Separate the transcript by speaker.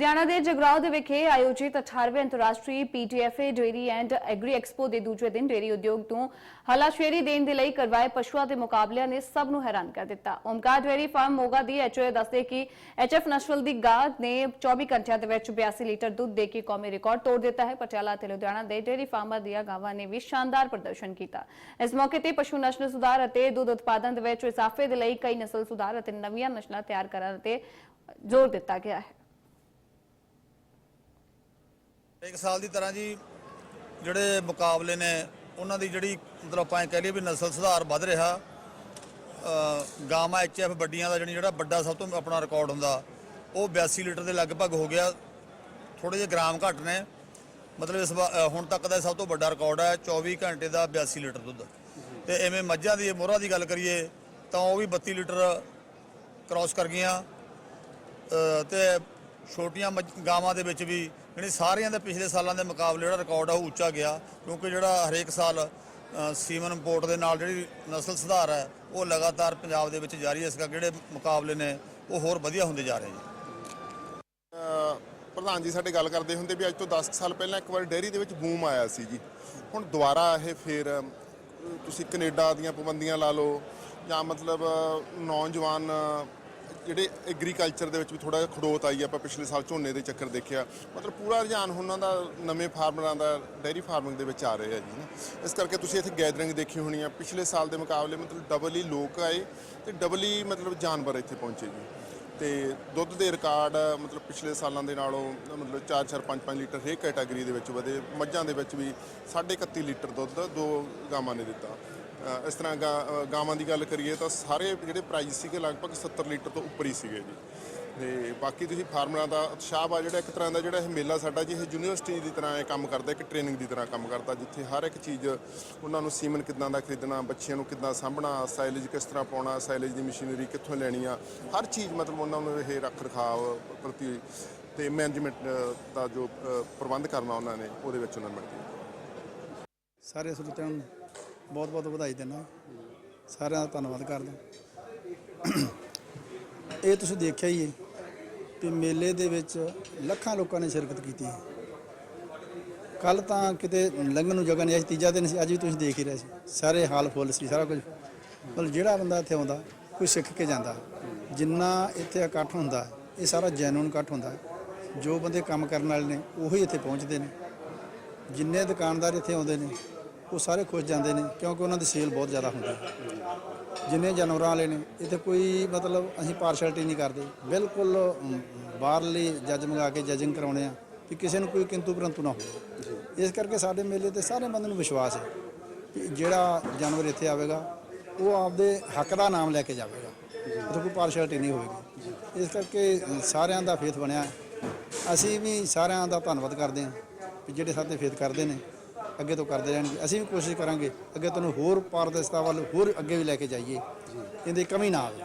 Speaker 1: ਲੁਧਿਆਣਾ ਦੇ ਜਗਰਾਉਂ ਦੇ ਵਿਖੇ ਆਯੋਜਿਤ 18ਵੇਂ ਅੰਤਰਰਾਸ਼ਟਰੀ PTFA dairy and agri expo ਦੇ ਦੂਜੇ ਦਿਨ ਡੇਅਰੀ ਉਦਯੋਗ ਤੋਂ ਹਲਾਸ਼ੇਰੀ ਦੇਣ ਦੇ ਲਈ ਕਰਵਾਏ ਪਸ਼ੂਆਂ ਦੇ ਮੁਕਾਬਲਿਆਂ ਨੇ ਸਭ ਨੂੰ ਹੈਰਾਨ ਕਰ ਦਿੱਤਾ। ਓਮਕਾਰ ਡੇਅਰੀ ਫਾਰਮ ਮੋਗਾ ਦੀ ਐਚਓਏ ਦੱਸਦੇ ਕਿ ਐਚਐਫ ਨਸ਼ਵਲ ਦੀ ਗਾਂ ਨੇ 24 ਘੰਟਿਆਂ ਦੇ ਵਿੱਚ 82 ਲੀਟਰ ਦੁੱਧ ਦੇ ਕੇ ਕੌਮੀ ਰਿਕਾਰਡ ਤੋੜ ਦਿੱਤਾ ਹੈ। ਪਟਿਆਲਾ ਤੇ ਲੁਧਿਆਣਾ ਦੇ ਡੇਅਰੀ ਫਾਰਮਾਂ ਦੀਆਂ ਗਾਵਾਂ ਨੇ ਵੀ ਸ਼ਾਨਦਾਰ ਪ੍ਰਦਰਸ਼ਨ ਕੀਤਾ। ਇਸ ਮੌਕੇ ਤੇ ਪਸ਼ੂ ਨਸਲ ਸੁਧਾਰ ਅਤੇ ਦੁੱਧ ਉਤਪਾਦਨ ਦੇ ਵਿੱਚ ਇਜ਼ਾਫੇ ਦੇ ਲਈ ਕਈ ਨਸਲ ਸੁਧਾਰ ਅਤੇ ਨਵੀਆਂ ਨਸਲਾਂ ਤਿਆਰ ਕਰਨ ਤੇ ਜ਼ੋਰ ਦਿੱਤਾ ਗਿਆ ਹੈ।
Speaker 2: ਇੱਕ ਸਾਲ ਦੀ ਤਰ੍ਹਾਂ ਜੀ ਜਿਹੜੇ ਮੁਕਾਬਲੇ ਨੇ ਉਹਨਾਂ ਦੀ ਜਿਹੜੀ ਮਤਲਬ ਆਪਾਂ ਇਹ ਕਹਿ ਲਈਏ ਵੀ ਨਸਲ ਸੁਧਾਰ ਵੱਧ ਰਿਹਾ। ਅ, ਗਾਵਾਂ ਐਚਐਫ ਵੱਡੀਆਂ ਦਾ ਜਿਹੜੀ ਜਿਹੜਾ ਵੱਡਾ ਸਭ ਤੋਂ ਆਪਣਾ ਰਿਕਾਰਡ ਹੁੰਦਾ ਉਹ 82 ਲੀਟਰ ਦੇ ਲਗਭਗ ਹੋ ਗਿਆ। ਥੋੜੇ ਜਿਹੇ ਗ੍ਰਾਮ ਘੱਟ ਨੇ। ਮਤਲਬ ਇਸ ਵਾ- ਹੁਣ ਤੱਕ ਦਾ ਸਭ ਤੋਂ ਵੱਡਾ ਰਿਕਾਰਡ ਹੈ 24 ਘੰਟੇ ਦਾ 82 ਲੀਟਰ ਦੁੱਧ। ਤੇ ਐਵੇਂ ਮੱਝਾਂ ਦੀ ਮੋਹਰਾਂ ਦੀ ਗੱਲ ਕਰੀਏ ਤਾਂ ਉਹ ਵੀ 32 ਲੀਟਰ ਕ੍ਰਾਸ ਕਰ ਗਈਆਂ। ਅ, ਤੇ ਛੋਟੀਆਂ ਮੱਝ- ਗਾਵਾਂ ਦੇ ਵਿੱਚ ਵੀ ਜਿਹੜੀ ਸਾਰੀਆਂ ਦੇ ਪਿਛਲੇ ਸਾਲਾਂ ਦੇ ਮੁਕਾਬਲੇ ਜਿਹੜਾ ਰਿਕਾਰਡ ਆ ਉਹ ਉੱਚਾ ਗਿਆ ਕਿਉਂਕਿ ਜਿਹੜਾ ਹਰੇਕ ਸਾਲ ਅ, ਸੀਮਨ ਇੰਪੋਰਟ ਦੇ ਨਾਲ ਜਿਹੜੀ ਨਸਲ ਸੁਧਾਰ ਹੈ ਉਹ ਲਗਾਤਾਰ ਪੰਜਾਬ ਦੇ ਵਿੱਚ ਜਾਰੀ ਹੈ। ਇਸ ਕਰਕੇ ਜਿਹੜੇ ਮੁਕਾਬਲੇ ਨੇ ਉਹ ਹੋਰ ਵਧੀਆ ਹੁੰਦੇ ਜਾ ਰਹੇ ਜੀ
Speaker 3: ਪ੍ਰਧਾਨ ਜੀ ਸਾਡੇ ਗੱਲ ਕਰਦੇ ਹੁੰਦੇ ਵੀ ਅੱਜ ਤੋਂ 10 ਸਾਲ ਪਹਿਲਾਂ ਇੱਕ ਵਾਰ ਡੇਅਰੀ ਦੇ ਵਿੱਚ ਬੂਮ ਆਇਆ ਸੀ ਜੀ। ਹੁਣ ਦੁਬਾਰਾ ਇਹ ਫੇਰ ਤੁਸੀਂ ਕੈਨੇਡਾ ਦੀਆਂ ਪਾਬੰਦੀਆਂ ਲਾ ਲਓ ਜਾਂ ਮਤਲਬ ਨੌਜਵਾਨ ਜਿਹੜੇ ਐਗਰੀਕਲਚਰ ਦੇ ਵਿੱਚ ਵੀ ਥੋੜਾ ਜਿਹਾ ਖੜੋਤ ਆਈ ਆਪਾਂ ਪਿਛਲੇ ਸਾਲ ਝੋਨੇ ਦੇ ਚੱਕਰ ਦੇਖਿਆ। ਮਤਲਬ ਪੂਰਾ ਰੁਝਾਨ ਉਹਨਾਂ ਦਾ ਨਵੇਂ ਫਾਰਮਰਾਂ ਦਾ ਡੇਅਰੀ ਫਾਰਮਿੰਗ ਦੇ ਵਿੱਚ ਆ ਰਹੇ ਹੈ ਜੀ ਇਸ ਕਰਕੇ ਤੁਸੀਂ ਇੱਥੇ ਗੈਦਰਿੰਗ ਦੇਖੀ ਹੋਣੀ ਆ। ਪਿਛਲੇ ਸਾਲ ਦੇ ਮੁਕਾਬਲੇ ਮਤਲਬ ਡਬਲ ਹੀ ਲੋਕ ਆਏ ਤੇ ਡਬਲ ਹੀ ਮਤਲਬ ਜਾਨਵਰ ਇੱਥੇ ਪਹੁੰਚੇ ਜੀ। ਤੇ ਦੁੱਧ ਦੇ ਰਿਕਾਰਡ ਮਤਲਬ ਪਿਛਲੇ ਸਾਲਾਂ ਦੇ ਨਾਲੋਂ ਮਤਲਬ 4-4 5-5 ਲੀਟਰ ਹਰੇਕ ਕੈਟਾਗਰੀ ਦੇ ਵਿੱਚ ਵਧੇ। ਮੱਝਾਂ ਦੇ ਵਿੱਚ ਵੀ 31.5 ਲੀਟਰ ਦੁੱਧ ਦੋ ਗਾਵਾਂ ਨੇ ਦਿੱਤਾ। ਇਸ ਤਰ੍ਹਾਂ ਗਾ- ਗਾਵਾਂ ਦੀ ਗੱਲ ਕਰੀਏ ਤਾਂ ਸਾਰੇ ਜਿਹੜੇ ਪ੍ਰਾਈਸ ਸੀਗੇ ਲਗਭਗ 70 ਲੀਟਰ ਤੋਂ ਉੱਪਰ ਹੀ ਸੀਗੇ ਜੀ। ਤੇ ਬਾਕੀ ਤੁਸੀਂ ਫਾਰਮਰਾਂ ਦਾ ਉਤਸ਼ਾਹ ਆ ਜਿਹੜਾ ਇੱਕ ਤਰ੍ਹਾਂ ਦਾ ਜਿਹੜਾ ਇਹ ਮੇਲਾ ਸਾਡਾ ਜੀ, ਇਹ ਯੂਨੀਵਰਸਿਟੀ ਦੀ ਤਰ੍ਹਾਂ ਇਹ ਕੰਮ ਕਰਦਾ, ਇੱਕ ਟ੍ਰੇਨਿੰਗ ਦੀ ਤਰ੍ਹਾਂ ਕੰਮ ਕਰਦਾ, ਜਿੱਥੇ ਹਰ ਇੱਕ ਚੀਜ਼ ਉਹਨਾਂ ਨੂੰ ਸੀਮਨ ਕਿੱਦਾਂ ਦਾ ਖਰੀਦਣਾ, ਬੱਚਿਆਂ ਨੂੰ ਕਿੱਦਾਂ ਸਾਂਭਣਾ ਸਾਈਲੇਜ ਕਿਸ ਤਰ੍ਹਾਂ ਪਾਉਣਾ ਸਾਈਲੇਜ ਦੀ ਮਸ਼ੀਨਰੀ ਕਿੱਥੋਂ ਲੈਣੀ ਆ, ਹਰ ਚੀਜ਼ ਮਤਲਬ ਉਹਨਾਂ ਨੂੰ ਇਹ ਰੱਖ ਰਖਾਵ ਪ੍ਰਤੀ ਤੇ ਮੈਨੇਜਮੈਂਟ ਦਾ ਜੋ ਪ੍ਰਬੰਧ ਕਰਨਾ ਉਹਨਾਂ ਨੇ, ਉਹਦੇ ਵਿੱਚ ਉਹਨਾਂ ਨੂੰ ਮਿਲਦੀ ਹੈ
Speaker 4: ਸਾਰੇ ਸਰੋਤਿਆਂ ਨੂੰ ਬਹੁਤ ਬਹੁਤ ਵਧਾਈ ਦਿੰਦਾ। ਸਾਰਿਆਂ ਦਾ ਧੰਨਵਾਦ ਕਰਦਾ। ਇਹ ਤੁਸੀਂ ਦੇਖਿਆ ਹੀ ਹੈ ਕਿ ਮੇਲੇ ਦੇ ਵਿੱਚ ਲੱਖਾਂ ਲੋਕਾਂ ਨੇ ਸ਼ਿਰਕਤ ਕੀਤੀ ਹੈ। ਕੱਲ ਤਾਂ ਕਿਤੇ ਲੰਘਣ ਨੂੰ ਜਗ੍ਹਾ ਨਹੀਂ ਅੱਜ ਤੀਜਾ ਦਿਨ ਸੀ, ਅੱਜ ਵੀ ਤੁਸੀਂ ਦੇਖ ਹੀ ਰਹੇ ਸੀ। ਸਾਰੇ ਹਾਲ ਫੁੱਲ ਸੀ, ਸਾਰਾ ਕੁਝ। ਮਤਲਬ ਜਿਹੜਾ ਬੰਦਾ ਇੱਥੇ ਆਉਂਦਾ, ਕੋਈ ਸਿੱਖ ਕੇ ਜਾਂਦਾ, ਜਿੰਨਾ ਇੱਥੇ ਇਕੱਠ ਹੁੰਦਾ, ਇਹ ਸਾਰਾ ਜੈਨੂਨ ਇਕੱਠ ਹੁੰਦਾ। ਜੋ ਬੰਦੇ ਕੰਮ ਕਰਨ ਵਾਲੇ ਨੇ, ਉਹੀ ਇੱਥੇ ਪਹੁੰਚਦੇ ਨੇ। ਜਿੰਨੇ ਦੁਕਾਨਦਾਰ ਇੱਥੇ ਆਉਂਦੇ ਨੇ ਉਹ ਸਾਰੇ ਖੁਸ਼ ਜਾਂਦੇ ਨੇ ਕਿਉਂਕਿ ਉਹਨਾਂ ਦੀ ਸੇਲ ਬਹੁਤ ਜ਼ਿਆਦਾ ਹੁੰਦੀ ਹੈ। ਜਿੰਨੇ ਜਾਨਵਰਾਂ ਵਾਲੇ ਨੇ ਇੱਥੇ ਕੋਈ ਮਤਲਬ ਅਸੀਂ ਪਾਰਸ਼ੈਲਿਟੀ ਨਹੀਂ ਕਰਦੇ। ਬਿਲਕੁਲ ਬਾਹਰਲੀ ਜੱਜ ਮੰਗਾ ਕੇ ਜੱਜਿੰਗ ਕਰਾਉਣੇ ਆ ਕਿ ਕਿਸੇ ਨੂੰ ਕੋਈ ਕਿੰਤੂ ਪਰੰਤੂ ਨਾ ਹੋਵੇ। ਇਸ ਕਰਕੇ ਸਾਡੇ ਮੇਲੇ ਤੇ ਸਾਰੇ ਬੰਦੇ ਨੂੰ ਵਿਸ਼ਵਾਸ ਹੈ ਕਿ ਜਿਹੜਾ ਜਾਨਵਰ ਇੱਥੇ ਆਵੇਗਾ ਉਹ ਆਪਦੇ ਹੱਕ ਦਾ ਨਾਮ ਲੈ ਕੇ ਜਾਵੇਗਾ। ਇੱਥੇ ਕੋਈ ਪਾਰਸ਼ੈਲਿਟੀ ਨਹੀਂ ਹੋਵੇਗੀ। ਇਸ ਕਰਕੇ ਸਾਰਿਆਂ ਦਾ ਫੇਥ ਬਣਿਆ। ਅਸੀਂ ਵੀ ਸਾਰਿਆਂ ਦਾ ਧੰਨਵਾਦ ਕਰਦੇ ਹਾਂ ਕਿ ਜਿਹੜੇ ਸਾਡੇ ਫੇਥ ਕਰਦੇ ਨੇ। ਅੱਗੇ ਤੋਂ ਕਰਦੇ ਰਹਿਣਗੇ। ਅਸੀਂ ਵੀ ਕੋਸ਼ਿਸ਼ ਕਰਾਂਗੇ ਅੱਗੇ ਤੁਹਾਨੂੰ ਹੋਰ ਪਾਰਦਰਸ਼ਤਾ ਵੱਲ ਹੋਰ ਅੱਗੇ ਵੀ ਲੈ ਕੇ ਜਾਈਏ। ਇਹਦੀ ਕਮੀ ਨਾ ਆਵੇ।